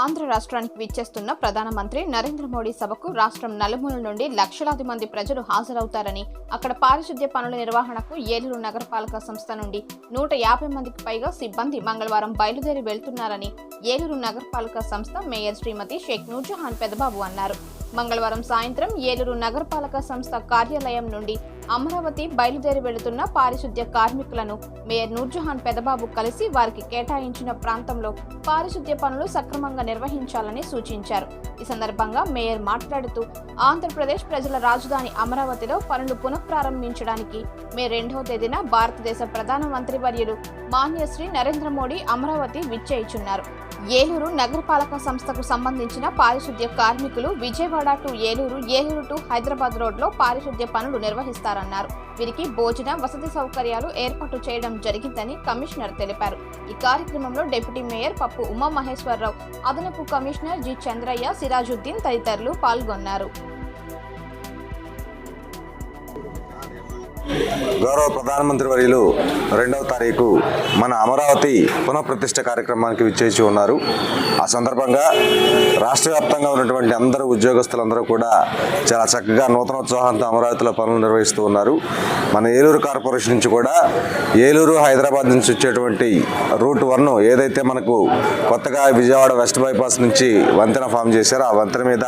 ఆంధ్ర రాష్ట్రానికి విచ్చేస్తున్న ప్రధానమంత్రి నరేంద్ర మోడీ సభకు రాష్ట్రం నలుమూల నుండి లక్షలాది మంది ప్రజలు హాజరవుతారని అక్కడ పారిశుద్ధ్య పనుల నిర్వహణకు ఏలూరు నగరపాలక సంస్థ నుండి నూట యాభై మందికి పైగా సిబ్బంది మంగళవారం బయలుదేరి వెళ్తున్నారని ఏలూరు నగరపాలక సంస్థ మేయర్ శ్రీమతి షేక్ నూర్జహాన్ పెదబాబు అన్నారు. మంగళవారం సాయంత్రం ఏలూరు నగరపాలక సంస్థ కార్యాలయం నుండి అమరావతి బయలుదేరి వెళుతున్న పారిశుద్ధ్య కార్మికులను మేయర్ నూర్జహాన్ పెదబాబు కలిసి వారికి కేటాయించిన ప్రాంతంలో పారిశుద్ధ్య పనులు సక్రమంగా నిర్వహించాలని సూచించారు. ఈ సందర్భంగా మేయర్ మాట్లాడుతూ ఆంధ్రప్రదేశ్ ప్రజల రాజధాని అమరావతిలో పనులు పునఃప్రారంభించడానికి మే రెండవ తేదీన భారతదేశ ప్రధానమంత్రి వర్యులు మాన్యశ్రీ నరేంద్ర మోడీ అమరావతి విచ్చేయిచున్నారు. ఏలూరు నగరపాలక సంస్థకు సంబంధించిన పారిశుద్ధ్య కార్మికులు విజయవాడ టు ఏలూరు ఏలూరు టు హైదరాబాద్ రోడ్లో పారిశుద్ధ్య పనులు నిర్వహిస్తారన్నారు. వీరికి భోజన వసతి సౌకర్యాలు ఏర్పాటు చేయడం జరిగిందని కమిషనర్ తెలిపారు. ఈ కార్యక్రమంలో డిప్యూటీ మేయర్ పప్పు ఉమా మహేశ్వరరావు అదనపు కమిషనర్ జి చంద్రయ్య సిరాజుద్దీన్ తదితరులు పాల్గొన్నారు. గౌరవ ప్రధానమంత్రి వర్యులు రెండవ తారీఖు మన అమరావతి పునఃప్రతిష్ఠ కార్యక్రమానికి విచ్చేసి ఉన్నారు. ఆ సందర్భంగా రాష్ట్ర వ్యాప్తంగా ఉన్నటువంటి అందరూ ఉద్యోగస్తులందరూ కూడా చాలా చక్కగా నూతనోత్సాహంతో అమరావతిలో పనులు నిర్వహిస్తూ ఉన్నారు. మన ఏలూరు కార్పొరేషన్ నుంచి కూడా ఏలూరు హైదరాబాద్ నుంచి వచ్చేటువంటి రూట్ వన్ ఏదైతే మనకు కొత్తగా విజయవాడ వెస్ట్ బైపాస్ నుంచి వంతెన ఫామ్ చేశారో ఆ వంతెన మీద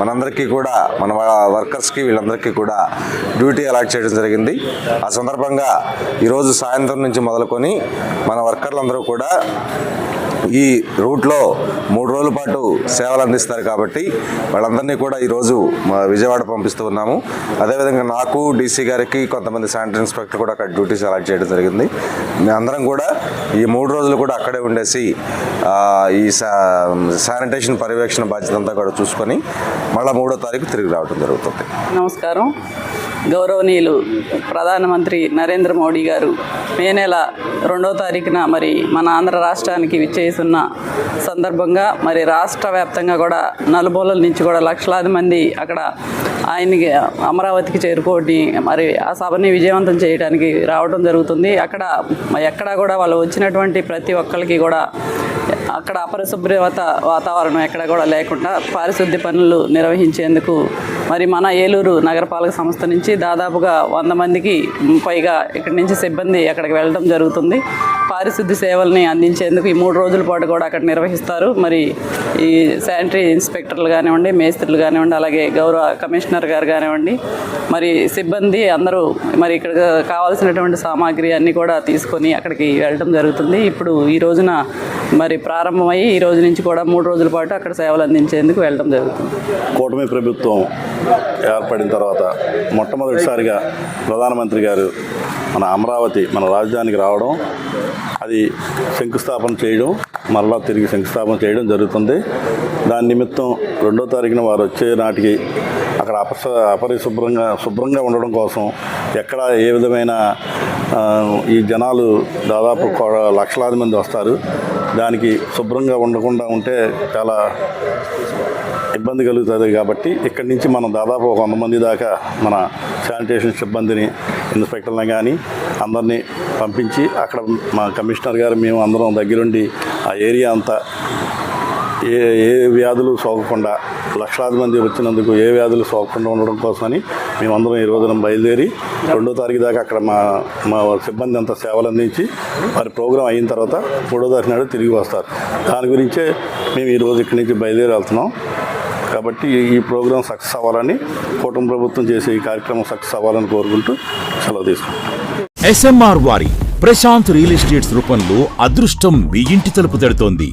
మనందరికీ కూడా మన వర్కర్స్కి వీళ్ళందరికీ కూడా డ్యూటీ అలాట్ చేయడం జరిగింది. ఆ సందర్భంగా ఈరోజు సాయంత్రం నుంచి మొదలుకొని మన వర్కర్లందరూ కూడా ఈ రూట్లో మూడు రోజుల పాటు సేవలు అందిస్తారు కాబట్టి వాళ్ళందరినీ కూడా ఈరోజు మా విజయవాడ పంపిస్తూ ఉన్నాము. అదేవిధంగా నాకు డీసీ గారికి కొంతమంది శానిటరీ ఇన్స్పెక్టర్ కూడా అక్కడ డ్యూటీస్ అలాట్ చేయడం జరిగింది. మేము అందరం కూడా ఈ మూడు రోజులు కూడా అక్కడే ఉండేసి ఈ శానిటేషన్ పర్యవేక్షణ బాధ్యత అంతా కూడా చూసుకొని మళ్ళీ మూడో తారీఖు తిరిగి రావడం జరుగుతుంది. నమస్కారం. గౌరవనీయులు ప్రధానమంత్రి నరేంద్ర మోడీ గారు మే నెల రెండో తారీఖున మరి మన ఆంధ్ర రాష్ట్రానికి విచ్చేస్తున్న సందర్భంగా మరి రాష్ట్ర వ్యాప్తంగా కూడా నలుమూలల నుంచి కూడా లక్షలాది మంది అక్కడ ఆయనకి అమరావతికి చేరుకోని మరి ఆ సభని విజయవంతం చేయడానికి రావడం జరుగుతుంది. అక్కడ ఎక్కడ కూడా వాళ్ళు వచ్చినటువంటి ప్రతి ఒక్కరికి కూడా అక్కడ అపరిశుభ్రత వాతావరణం ఎక్కడ కూడా లేకుండా పారిశుద్ధ్య పనులు నిర్వహించేందుకు మరి మన ఏలూరు నగరపాలక సంస్థ నుంచి దాదాపుగా వంద మందికి పైగా ఇక్కడి నుంచి సిబ్బంది అక్కడికి వెళ్ళడం జరుగుతుంది. పారిశుద్ధ్య సేవల్ని అందించేందుకు ఈ మూడు రోజుల పాటు కూడా అక్కడ నిర్వహిస్తారు. మరి ఈ శానిటరీ ఇన్స్పెక్టర్లు కానివ్వండి మేస్త్రులు కానివ్వండి అలాగే గౌరవ కమిషనర్ గారు కానివ్వండి మరి సిబ్బంది అందరూ మరి ఇక్కడ కావాల్సినటువంటి సామాగ్రి అన్నీ కూడా తీసుకొని అక్కడికి వెళ్ళడం జరుగుతుంది. ఇప్పుడు ఈ రోజున మరి ప్రారంభమయ్యి ఈ రోజు నుంచి కూడా మూడు రోజుల పాటు అక్కడ సేవలు అందించేందుకు వెళ్ళడం జరుగుతుంది. కూటమి ప్రభుత్వం ఏర్పడిన తర్వాత మొట్టమొదటిసారిగా ప్రధానమంత్రి గారు మన అమరావతి మన రాజధానికి రావడం అది శంకుస్థాపన చేయడం మరలా తిరిగి శంకుస్థాపన చేయడం జరుగుతుంది. దాని నిమిత్తం రెండో తారీఖున వారు వచ్చే నాటికి అక్కడ అపస అపరిశుభ్రంగా శుభ్రంగా ఉండడం కోసం ఎక్కడ ఏ విధమైన ఈ జనాలు దాదాపు కో- లక్షలాది మంది వస్తారు. దానికి శుభ్రంగా ఉండకుండా ఉంటే చాలా ఇబ్బంది కలుగుతుంది కాబట్టి ఇక్కడి నుంచి మనం దాదాపు ఒక వంద మంది దాకా మన శానిటేషన్ సిబ్బందిని ఇన్స్పెక్టర్ని కానీ అందరినీ పంపించి అక్కడ మా కమిషనర్ గారు మేము అందరం దగ్గరుండి ఆ ఏరియా అంతా ఏ ఏ వ్యాధులు సోకకుండా లక్షలాది మంది వచ్చినందుకు ఏ వ్యాధులు సోకకుండా ఉండడం కోసమని మేమందరం ఈ రోజున బయలుదేరి రెండో తారీఖు దాకా అక్కడ మా మా సిబ్బంది అంతా సేవలు అందించి వారి ప్రోగ్రాం అయిన తర్వాత మూడో తారీఖు నాడు తిరిగి వస్తారు. దాని గురించే మేము ఈరోజు ఇక్కడి నుంచి బయలుదేరి వెళ్తున్నాం. కాబట్టి ఈ- ప్రోగ్రాం సక్సెస్ అవ్వాలని కూటమి ప్రభుత్వం చేసే ఈ కార్యక్రమం సక్సెస్ అవ్వాలని కోరుకుంటూ సెలవు తీసుకుంటాం ఎస్ఎంఆర్ వారి ప్రశాంత్ రియల్ ఎస్టేట్స్ రూపంలో అదృష్టం మీ ఇంటి తలుపు తడుతోంది.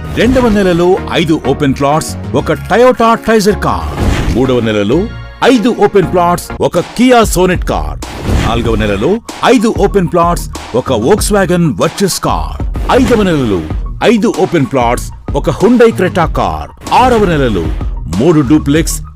రెండవ నెలలో ఐదు ఓపెన్ ప్లాట్స్ ఒక టయోటా ట్రైజర్ కార్ మూడవ నెలలో ఐదు ఓపెన్ ప్లాట్స్ ఒక కియా సోనెట్ కార్ నాలుగవ నెలలో ఐదు ఓపెన్ ప్లాట్స్ ఒక వోక్స్ వ్యాగన్ వర్చెస్ కార్ ఐదవ నెలలో ఐదు ఓపెన్ ప్లాట్స్ ఒక హుండై క్రెటా కార్ ఆరవ నెలలో మూడు duplex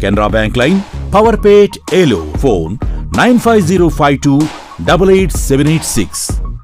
Canara bank line Powerpet ఏలో phone nine five zero five two double eight seven eight six